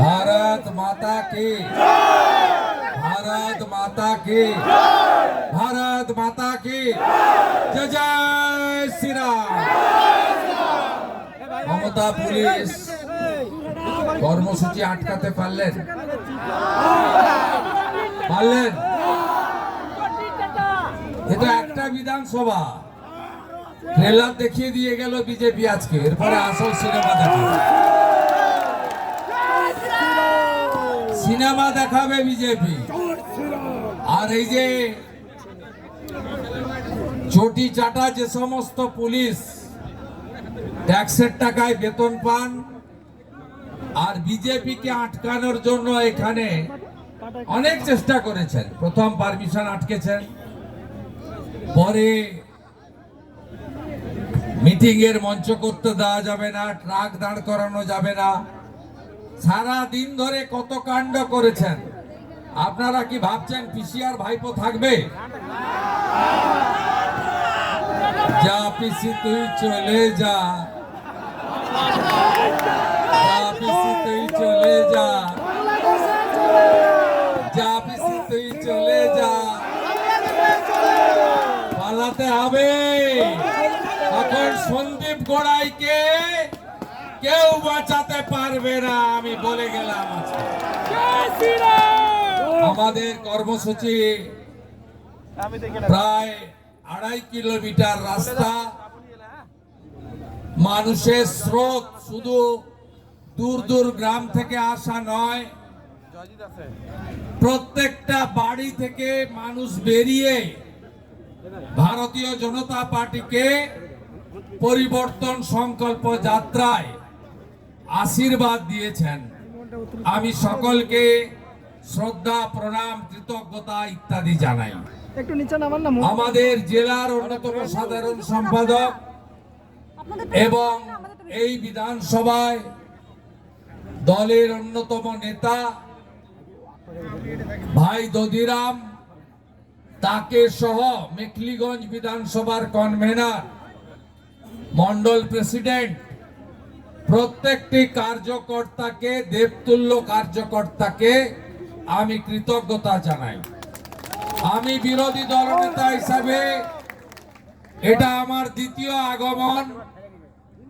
भारत माता की भारत माता की भारत माता की जय जय श्री राम মমতা পুলিশ কর্মসূচি আটকাতে পারলেন পারলেন এটা একটা বিধানসভা ট্রেলার দেখিয়ে দিয়ে গেল বিজেপি আজকে এরপরে আসল সিনেমা দেখাবে সিনেমা দেখাবে বিজেপি। আর এই যে চটি চাটা যে সমস্ত পুলিশ ট্যাক্সের টাকায় বেতন পান আর বিজেপিকে আটকানোর জন্য এখানে অনেক চেষ্টা করেছেন। প্রথম পারমিশন আটকেছেন। পরে মিটিং এর মঞ্চ করতে দেওয়া যাবে না, ট্রাক দাঁড় করানো যাবে না। সারা দিন ধরে কত কাণ্ড করেছেন। আপনারা কি ভাবছেন পিসিআর ভাইপো থাকবে? যা পিসি, তুই চলে যা। চলে যা। যা পিসি, তুই চলে যা। পালাতে হবে। এখন সন্দীপ গোড়াইকে কেউ বাঁচাতে পারবে না আমি বলে গেলাম আমাদের কর্মসূচি প্রায় আড়াই কিলোমিটার রাস্তা। মানুষের স্রোত শুধু দূর দূর গ্রাম থেকে আসা নয় প্রত্যেকটা বাড়ি থেকে মানুষ বেরিয়ে ভারতীয় জনতা পার্টিকে পরিবর্তন সংকল্প যাত্রায় আশীর্বাদ দিয়েছেন। আমি সকলকে শ্রদ্ধা প্রণাম কৃতজ্ঞতা ইত্যাদি জানাই। একটু নিচে নামান না আমাদের জেলার অন্যতম সাধারণ সম্পাদক এবং এই বিধানসভায় দলের অন্যতম নেতা ভাই দদিরাম তাকে সহ মেখলিগঞ্জ বিধানসভার কনভেনার মন্ডল প্রেসিডেন্ট প্রত্যেকটি কার্যকর্তাকে, দেবতুল্য কার্যকর্তাকে আমি কৃতজ্ঞতা জানাই। আমি বিরোধী দলনেতা হিসাবে এটা আমার দ্বিতীয় আগমন।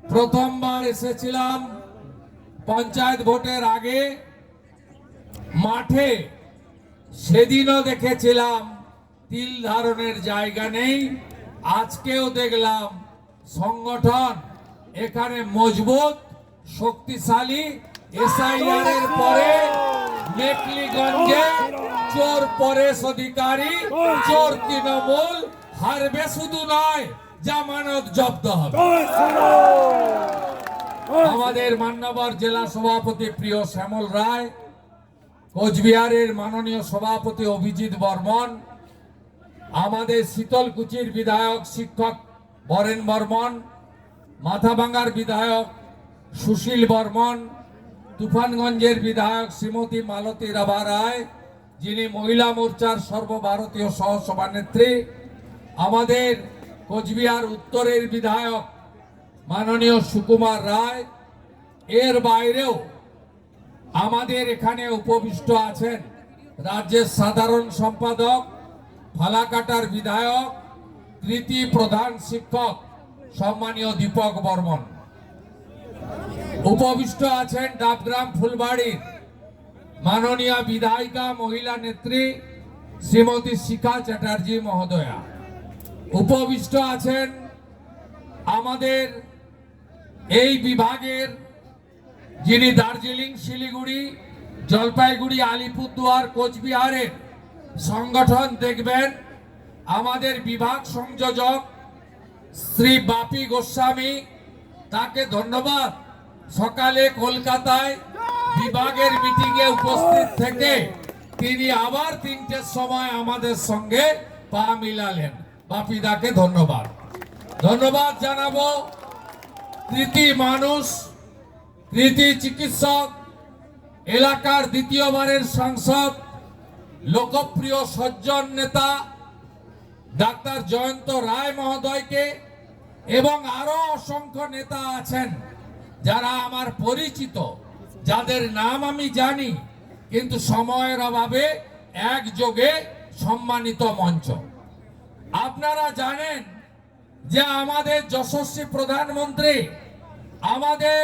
প্রথমবার এসেছিলাম পঞ্চায়েত ভোটের আগে। মাঠে সেদিনও দেখেছিলাম, তিল ধারণের জায়গা নেই। আজকেও দেখলাম সংগঠন এখানে মজবুত। শক্তিশালী এসআইআর এর পরে মেকলিগঞ্জে চোর পরেশ অধিকারী, চোর তৃণমূল, হারবে শুধু নয়, জামানত জব্দ হবে। আমাদের মান্যবর জেলা সভাপতি প্রিয় শ্যামল রায়, কোচবিহারের মাননীয় সভাপতি অভিজিৎ বর্মন, আমাদের শীতলকুচির বিধায়ক শিক্ষক বরেন বর্মন, মাথাভাঙ্গার বিধায়ক সুশীল বর্মন, তুফানগঞ্জের বিধায়ক শ্রীমতী মালতী রাভা রায়, যিনি মহিলা মোর্চার সর্বভারতীয় সহসভানেত্রী, আমাদের কোচবিহার উত্তরের বিধায়ক মাননীয় সুকুমার রায়। এর বাইরেও আমাদের এখানে উপবিষ্ট আছেন রাজ্যের সাধারণ সম্পাদক ফালাকাটার বিধায়ক, কৃতি প্রধান শিক্ষক, সম্মানীয় দীপক বর্মন। উপবিষ্ট আছেন ডাবগ্রাম ফুলবাড়ির মাননীয় বিধায়িকা মহিলা নেত্রী শ্রীমতী শিখা চ্যাটার্জি মহোদয়া। উপবিষ্ট আছেন আমাদের এই বিভাগের যিনি দার্জিলিং, শিলিগুড়ি, জলপাইগুড়ি, আলিপুরদুয়ার, কোচবিহারের সংগঠন দেখবেন, আমাদের বিভাগ সংযোজক শ্রী বাপি গোস্বামী, তাকে ধন্যবাদ। সকালে কলকাতায় বিভাগের মিটিংয়ে উপস্থিত থেকে তিনি আবার তিনটের সময় আমাদের সঙ্গে পা মিলালেন। বাপিদাকে ধন্যবাদ। ধন্যবাদ জানাব কৃতি মানুষ, কৃতি চিকিৎসক, এলাকার দ্বিতীয়বারের সাংসদ, লোকপ্রিয় সজ্জন নেতা, ডাক্তার জয়ন্ত রায় মহোদয়কে এবং আরও অসংখ্য নেতা আছেন। যারা আমার পরিচিত, যাদের নাম আমি জানি, কিন্তু সময়ের অভাবে একযোগে সম্মানিত মঞ্চ। আপনারা জানেন যে আমাদের যশস্বী প্রধানমন্ত্রী, আমাদের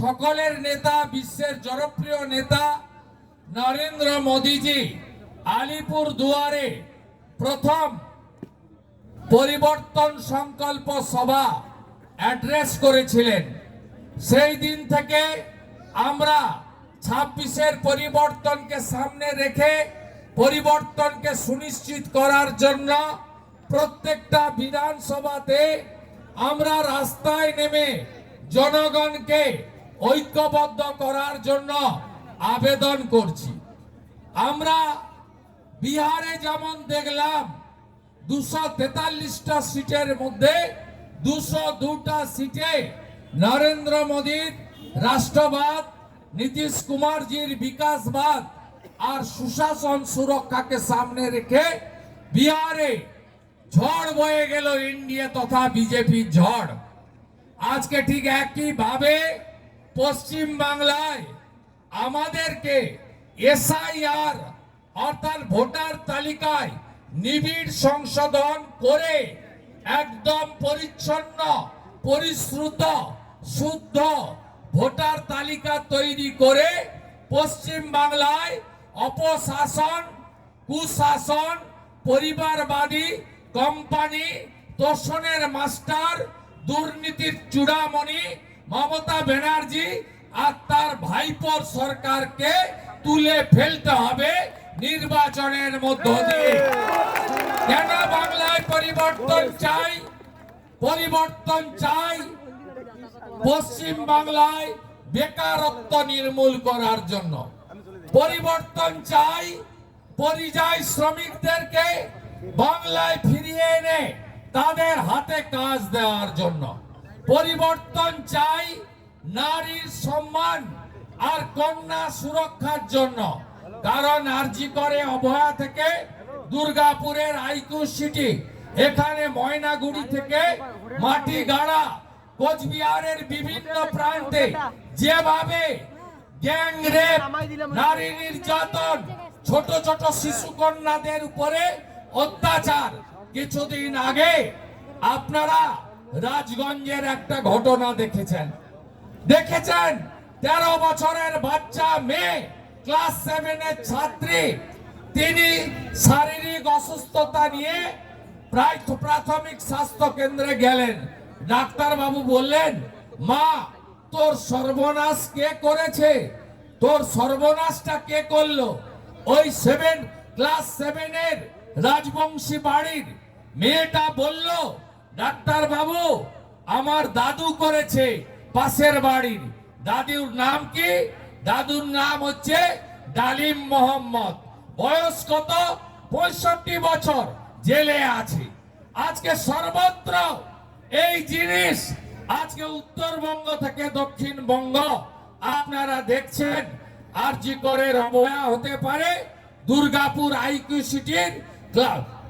সকলের নেতা, বিশ্বের জনপ্রিয় নেতা নরেন্দ্র মোদীজি আলিপুর দুয়ারে প্রথম পরিবর্তন সংকল্প সভা অ্যাড্রেস করেছিলেন। সেই দিন থেকে আমরা ছাব্বিশের পরিবর্তনকে সামনে রেখে পরিবর্তনকে সুনিশ্চিত করার জন্য প্রত্যেকটা বিধানসভাতে আমরা রাস্তায় নেমে জনগণকে ঐক্যবদ্ধ করার জন্য আবেদন করছি। আমরা বিহারে যেমন দেখলাম দুশো তেতাল্লিশটা সিটের মধ্যে দুশো দুটা সিটে নরেন্দ্র মোদীর রাষ্ট্রবাদ, নীতিশ কুমারজির বিকাশবাদ আর সুশাসন সুরক্ষাকে সামনে রেখে বিহারে ঝড় বয়ে গেল ইন্ডিয়া তথা বিজেপির ঝড়। আজকে ঠিক একই ভাবে পশ্চিম বাংলায় আমাদেরকে এসআইআর অর্থাৎ ভোটার তালিকায় নিবিড় সংশোধন করে একদম পরিচ্ছন্ন, পরিশ্রুত শুদ্ধ ভোটার তালিকা তৈরি করে পশ্চিম বাংলায় অপশাসন, কুশাসন, পরিবারবাদী কোম্পানি, তোষণের মাস্টার, দুর্নীতির চূড়ামণি মমতা ব্যানার্জি আর তার ভাইপোর সরকারকে তুলে ফেলতে হবে নির্বাচনের মধ্য দিয়ে। কেন বাংলায় পরিবর্তন চাই? পরিবর্তন চাই পশ্চিম বাংলায় বেকারত্ব নির্মূল করার জন্য পরিবর্তন চাই, পরিযায়ী শ্রমিকদেরকে বাংলায় ফিরিয়ে এনে তাদের হাতে কাজ দেওয়ার জন্য। পরিবর্তন চাই নারীর সম্মান আর কন্যা সুরক্ষার জন্য। কারণ আরজি করে অভয়া থেকে দুর্গাপুরের আইকু সিটি, এখানে ময়নাগুড়ি থেকে মাটি গাড়া কোচবিহারের বিভিন্ন প্রান্তে যেভাবে গ্যাং নারী নির্যাতন, ছোট ছোট শিশু কন্যাদের উপরে অত্যাচার কিছুদিন আগে আপনারা রাজগঞ্জের একটা ঘটনা দেখেছেন। দেখেছেন? তেরো বছরের বাচ্চা, মেয়ে, ক্লাস সেভেনের ছাত্রী, তিনি শারীরিক অসুস্থতা নিয়ে প্রায় প্রাথমিক স্বাস্থ্য কেন্দ্রে গেলেন। ডাক্তার বাবু বললেন, মা, তোর সর্বনাশ কে করেছে? তোর সর্বনাশটা কে করল? ওই সেভেন ক্লাস সেভেনের রাজবংশী বাড়ির মেয়েটা বলল ডাক্তার বাবু আমার দাদু করেছে পাশের বাড়ির। দাদুর নাম কি? দাদুর নাম হচ্ছে ডালিম মোহাম্মদ। বয়স কত? পঁয়ষট্টি বছর। জেলে আছে। আজকে সর্বত্র এই জিনিস আজকে উত্তরবঙ্গ থেকে দক্ষিণবঙ্গ, আপনারা দেখছেন আরজি করে অবহেলা হতে পারে দুর্গাপুর আইকিউ সিটির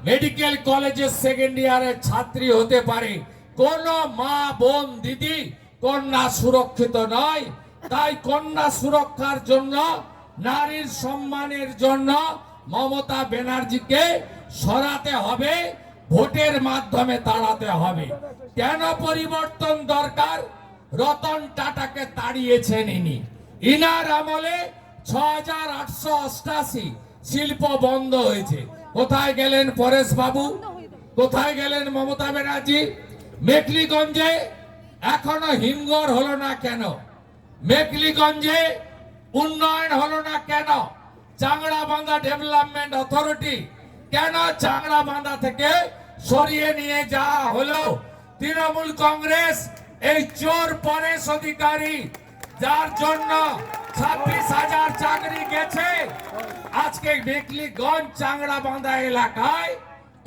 মেডিকেল কলেজের সেকেন্ড ইয়ারের ছাত্রী হতে পারে। কোন মা বোন দিদি কন্যা সুরক্ষিত নয়। তাই কন্যা সুরক্ষার জন্য, নারীর সম্মানের জন্য মমতা ব্যানার্জিকে সরাতে হবে। ভোটের মাধ্যমে তাড়াতে হবে। কেন পরিবর্তন দরকার? রতন টাটাকে তাড়িয়েছেন ইনি। ইনার আমলে ছ হাজার আটশো অষ্টাশি শিল্প বন্ধ হয়েছে। কোথায় গেলেন পরেশ বাবু? কোথায় গেলেন মমতা ব্যানার্জি? মেকলিগঞ্জে? এখনও হিমঘর হলো না কেন? মেকলিগঞ্জে উন্নয়ন হলো না কেন? চাংড়াবান্ধা ডেভেলপমেন্ট অথরিটি কেন চাংড়াবান্ধা থেকে সরিয়ে নিয়ে যাওয়া হলো। তৃণমূল কংগ্রেস এই চোর পরেশ অধিকারী, যার জন্য ছাব্বিশ হাজার চাকরি গেছে। আজকে মেকলিগঞ্জ চাংড়াবান্ধা এলাকায়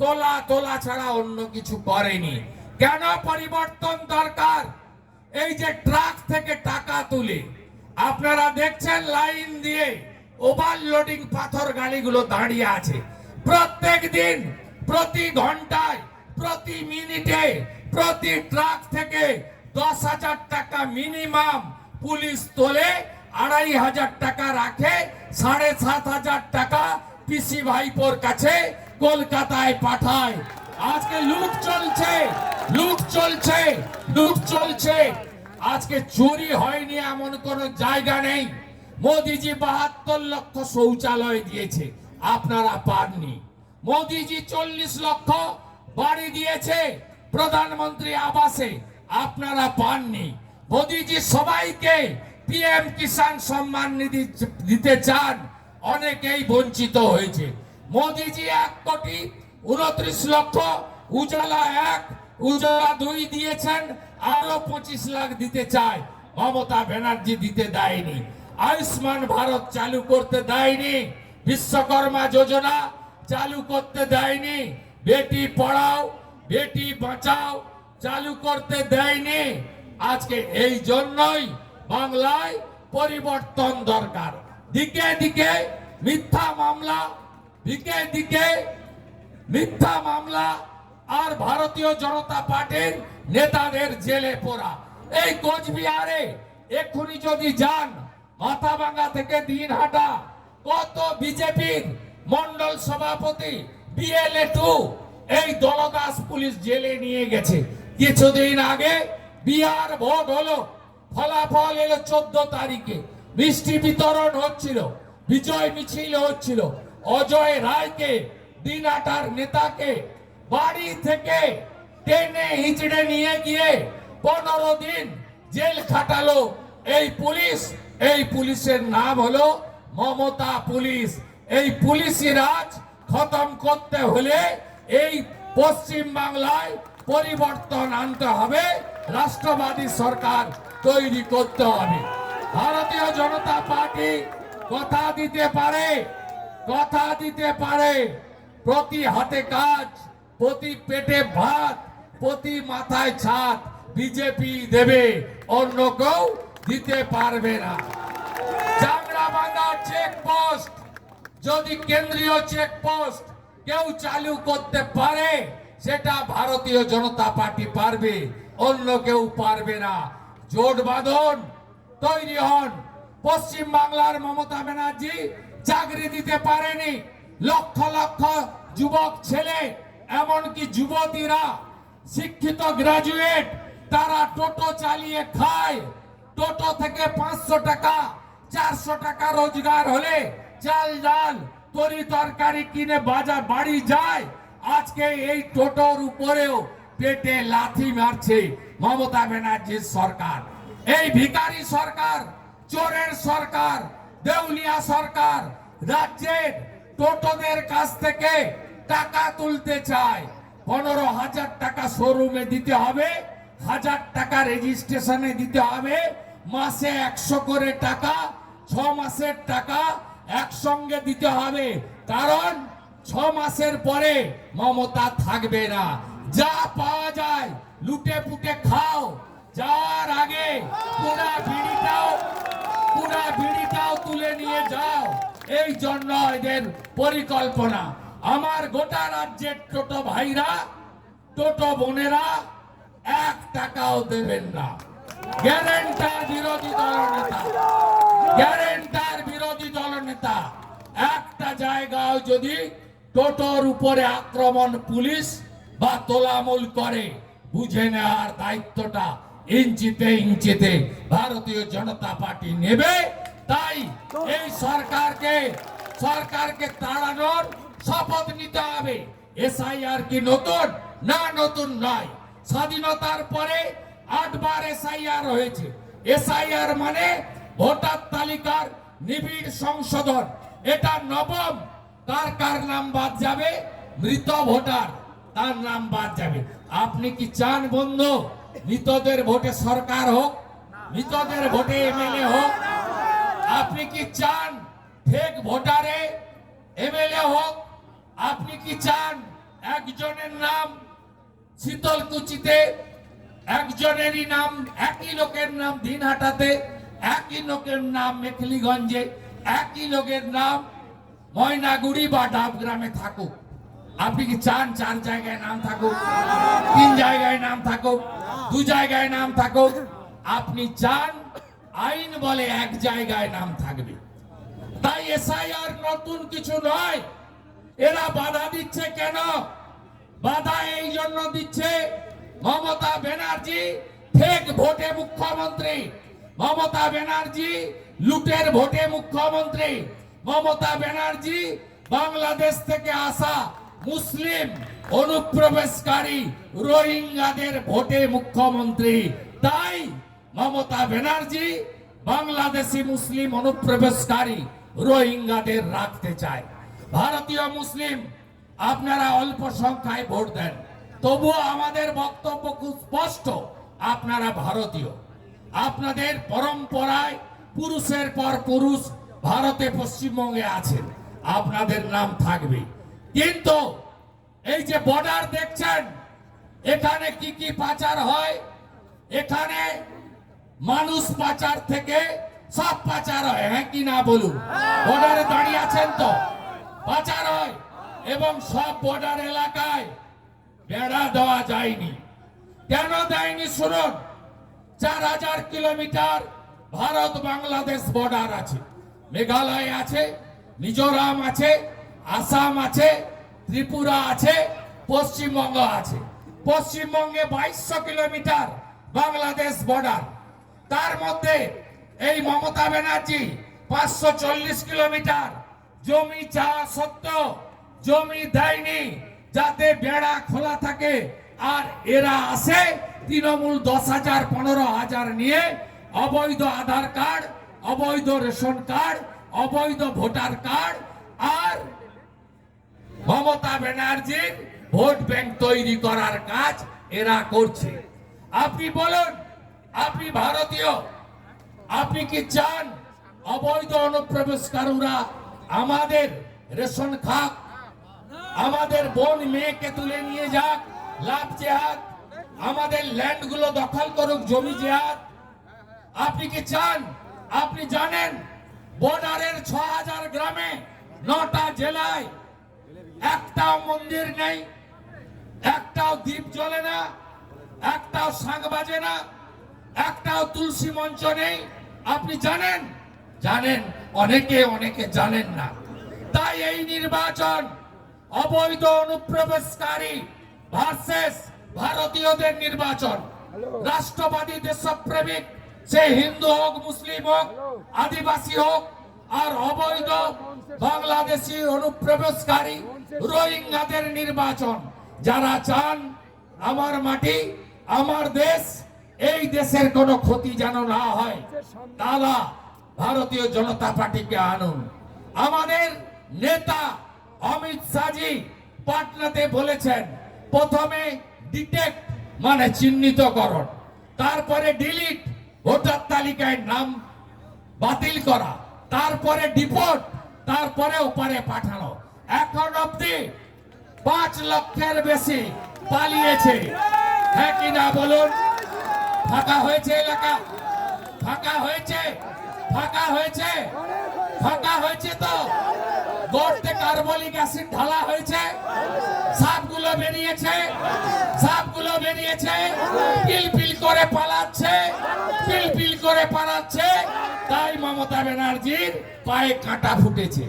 তোলা তোলা ছাড়া অন্য কিছু করেনি। কেন পরিবর্তন দরকার? এই যে ট্রাক থেকে টাকা তুলে, আপনারা দেখছেন লাইন দিয়ে ওভারলোডিং পাথর গাড়িগুলো দাঁড়িয়ে আছে। প্রত্যেক দিন প্রতি ঘন্টায়, প্রতি মিনিটে, প্রতি ট্রাক থেকে দশ হাজার টাকা মিনিমাম পুলিশ তোলে, আড়াই হাজার টাকা রাখে, সাড়ে সাত হাজার টাকা পিসি ভাইপোর কাছে কলকাতায় পাঠায়। আজকে লুট চলছে লুট চলছে লুট চলছে। আজকে চুরি হয়নি এমন কোন জায়গা নেই। মোদিজি বাহাত্তর লক্ষ শৌচালয় দিয়েছে। আপনারা পাননি। মোদিজি চল্লিশ লক্ষ বাড়ি দিয়েছে প্রধানমন্ত্রী আবাসে। আপনারা পাননি। মোদিজি সবাইকে পিএম কিষাণ সম্মান নিধি দিতে চান। অনেকেই বঞ্চিত হয়েছে। মোদিজি এক কোটি উনত্রিশ লক্ষ, উজালা এক, উজালা দুই দিয়েছেন আরও পঁচিশ লাখ দিতে চায়। মমতা ব্যানার্জি দিতে দেয়নি। আয়ুষ্মান ভারত চালু করতে দেয়নি। বিশ্বকর্মা যোজনা চালু করতে দেয়নি। বেটি পড়াও, বেটি বাঁচাও, চালু করতে দেয়নি। আজকে এই জন্যই বাংলায় পরিবর্তন দরকার। দিকে দিকে মিথ্যা মামলা, দিকে দিকে মিথ্যা মামলা আর ভারতীয় জনতা পার্টির নেতাদের জেলে পোড়া। এই কোচবিহারে এক্ষুনি যদি যান, মাথাভাঙ্গা থেকে দিনহাটা, কত বিজেপির মন্ডল সভাপতি বিএলএ টু এই দলদাস পুলিশ জেলে নিয়ে গেছে। কিছুদিন আগে বিহার ভোট হলো, ফলাফল এলো চোদ্দ তারিখে। মিষ্টি বিতরণ হচ্ছিল, বিজয় মিছিল হচ্ছিল। অজয় রায়কে, দিনাটার নেতাকে বাড়ি থেকে টেনে হিচড়ে নিয়ে গিয়ে পনেরো দিন জেল খাটালো। এই পুলিশ, এই পুলিশের নাম হলো মমতা পুলিশ। এই পুলিশি রাজ খতম করতে হলে এই পশ্চিম বাংলায় পরিবর্তন আনতে হবে, রাষ্ট্রবাদী সরকার তৈরি করতে হবে। ভারতীয় জনতা পার্টি কথা দিতে পারে, কথা দিতে পারে। প্রতি হাতে কাজ, প্রতি পেটে ভাত, প্রতি মাথায় ছাদ বিজেপি দেবে, অন্য কেউ দিতে পারবে না। চাংড়াবান্ধা চেকপোস্ট যদি কেন্দ্রীয় চেকপোস্ট কেউ চালু করতে পারে, সেটা ভারতীয় জনতা পার্টি পারবে, অন্য কেউ পারবে না। জোট বাঁধন, তৈরি হন। পশ্চিম বাংলার মমতা ব্যানার্জি চাকরি দিতে পারেনি। লক্ষ লক্ষ যুবক ছেলে, এমনকি যুবতীরা, শিক্ষিত গ্রাজুয়েট তারা টোটো চালিয়ে খায়। টোটো থেকে পাঁচশো টাকা, চারশো টাকা রোজগার হলে চাল ডাল তরি তরকারি কিনে বাজার বাড়ি যায়। আজকে এই টোটোর উপরেও পেটে লাথি মারছে মমতা ব্যানার্জির সরকার। এই ভিকারি সরকার, চোরের সরকার, দেউলিয়া সরকার রাজ্যের টোটোদের কাছ থেকে টাকা তুলতে চায়। পনেরো হাজার টাকা শোরুমে দিতে হবে, হাজার টাকা রেজিস্ট্রেশনে দিতে হবে, মাসে একশো করে টাকা, ছ মাসের টাকা একসঙ্গে দিতে হবে। কারণ ছ মাসের পরে মমতা থাকবে না। যা পাওয়া যায়, লুটে পুটে খাও। যার আগে পুরা বিড়িটাও পুরা বিড়িটাও তুলে নিয়ে যাও। এই জন্য এদের পরিকল্পনা। আমার গোটা রাজ্যের টোটো ভাইরা, টোটো বোনেরা, এক টাকাও দেবেন না। গ্যারেন্টার বিরোধী দলনেতা গ্যারেন্টার বিরোধী দলনেতা একটা যদি টোটোর উপরে আক্রমণ পুলিশ বা করে, বুঝে নেওয়ার দায়িত্বটা ইঞ্চিতে ইঞ্চিতে ভারতীয় জনতা পার্টি নেবে। তাই এই সরকারকে সরকারকে তাড়ানোর শপথ নিতে হবে। এসআইআর কি নতুন? না নতুন নয়। স্বাধীনতার পরে আটবার এসআইআর হয়েছে। এসআইআর মানে ভোটার তালিকার নিবিড় সংশোধন। এটা নবম, তার কার নাম বাদ যাবে? মৃত ভোটার, তার নাম বাদ যাবে। আপনি কি চান বন্ধু, মৃতদের ভোটে সরকার হোক, মৃতদের ভোটে এমএলএ হোক? আপনি কি চান ফেক ভোটারে এমএলএ হোক? আপনি কি চান একজনের নাম শীতলকুচিতে একজনেরই নাম, একই লোকের নাম দিনহাটাতে, একই লোকের নাম মেখলিগঞ্জে একই লোকের নাম ময়নাগুড়ি বা ডাবগ্রামে থাকুক। আপনি কি চান চার জায়গায় নাম থাকুক, তিন জায়গায় নাম থাকুক, দু জায়গায় নাম থাকুক? আপনি চান আইন বলে এক জায়গায় নাম থাকবে। তাই এসআইআর নতুন কিছু নয়। এরা বাধা দিচ্ছে কেন? বাধা এই জন্য দিচ্ছে মমতা ব্যানার্জি ফেক ভোটে মুখ্যমন্ত্রী। মমতা ব্যানার্জি লুটের ভোটে মুখ্যমন্ত্রী। মমতা ব্যানার্জি বাংলাদেশ থেকে আসা মুসলিম অনুপ্রবেশকারী রোহিঙ্গাদের ভোটে মুখ্যমন্ত্রী। তাই মমতা ব্যানার্জি বাংলাদেশি মুসলিম অনুপ্রবেশকারী রোহিঙ্গাদের রাখতে চায়। ভারতীয় মুসলিম, আপনারা অল্প সংখ্যায় ভোট দেন। তবুও আমাদের বক্তব্য খুব স্পষ্ট। আপনারা ভারতীয়। আপনাদের পরম্পরায় পুরুষের পর পুরুষ ভারতে পশ্চিমবঙ্গে আছেন। আপনাদের নাম থাকবে। কিন্তু এই যে বর্ডার দেখছেন, এখানে কি কি পাচার হয়? এখানে মানুষ পাচার থেকে সব পাচার হয় হ্যাঁ কি না বলুন? বর্ডারে দাঁড়িয়ে আছেন তো? পাচার হয় এবং সব বর্ডার এলাকায় বেড়া দেওয়া যায়নি। কেন দেয়নি শুনুন? চার হাজার কিলোমিটার ভারত বাংলাদেশ বর্ডার আছে। মেঘালয় আছে, মিজোরাম আছে, আসাম আছে, ত্রিপুরা আছে, পশ্চিমবঙ্গ আছে। পশ্চিমবঙ্গে বাইশশো কিলোমিটার বাংলাদেশ বর্ডার তার মধ্যে এই মমতা ব্যানার্জি পাঁচশো চল্লিশ কিলোমিটার। জমি চা সত্ত্বেও জমি দেয়নি। যাতে বেড়া খোলা থাকে। আর এরা আসে তৃণমূল দশ হাজার, পনেরো হাজার নিয়ে অবৈধ আধার কার্ড, অবৈধ রেশন কার্ড, অবৈধ ভোটার কার্ড আর মমতা ব্যানার্জির ভোট ব্যাংক তৈরি করার কাজ এরা করছে। আপনি বলুন, আপনি ভারতীয়, আপনি কি চান অবৈধ অনুপ্রবেশকারীরা আমাদের রেশন খাক আমাদের বোন মেয়েকে তুলে নিয়ে যাক, লাভ জেহাদ। আমাদের ল্যান্ডগুলো দখল করুক, জমি জেহাদ। আপনি কি চান? আপনি জানেন বর্ডারের ছ হাজার গ্রামে নটা জেলায় একটাও মন্দির নেই, একটাও দ্বীপ জ্বলে না, একটাও শাঁখ বাজে না, একটাও তুলসী মঞ্চ নেই। আপনি জানেন? জানেন, অনেকে অনেকে জানেন না। তাই এই নির্বাচন অবৈধ অনুপ্রবেশকারী ভার্সেস ভারতীয়দের নির্বাচন। রাষ্ট্রবাদী দেশপ্রেমিক সে হিন্দু হোক মুসলিম হোক আদিবাসী হোক আর অবৈধ বাংলাদেশি অনুপ্রবেশকারী রোহিঙ্গাদের নির্বাচন। যারা চান আমার মাটি আমার দেশ এই দেশের কোনো ক্ষতি যেন না হয় তারা ভারতীয় জনতা পার্টিকে আনুন। আমাদের নেতা অমিত শাহজি পাটনাতে বলেছেন, প্রথমে ডিটেক্ট মানে চিহ্নিতকরণ, তারপরে ডিলিট ভোটার তালিকায় নাম বাতিল করা, তারপরে ডিপোর্ট তারপরে ওপারে পাঠানো। এখন অব্দি পাঁচ লক্ষের বেশি পালিয়েছে। হ্যাঁ কি না বলুন? ফাঁকা হয়েছে এলাকা? ফাঁকা হয়েছে? ফাঁকা হয়েছে? ফাঁকা হয়েছে তো? গর্তে কার্বলিক অ্যাসিড ঢালা হয়েছে। সাপগুলো বেরিয়েছে। সাপগুলো বেরিয়েছে। পিলপিল করে পালাচ্ছে। পিলপিল করে পালাচ্ছে। তাই মমতা ব্যানার্জির পায়ে কাঁটা ফুটেছে।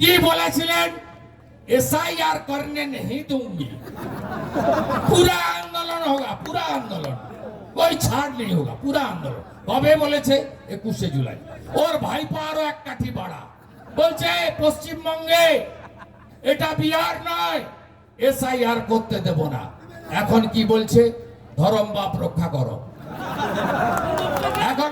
কি বলেছিলেন? এসআইআর করনে নেই দুঙ্গি পুরা আন্দোলন হোগা পুরা আন্দোলন। ওই ছাড় নেই হোগা পুরা আন্দোলন। কবে বলেছে? একুশে জুলাই। ওর ভাইপা আরও এক কাঠি বাড়া। বলছে পশ্চিমবঙ্গে এটা বিহার নয়, এসআইআর করতে দেব না। এখন কি বলছে? ধরম বাপ রক্ষা করো। এখন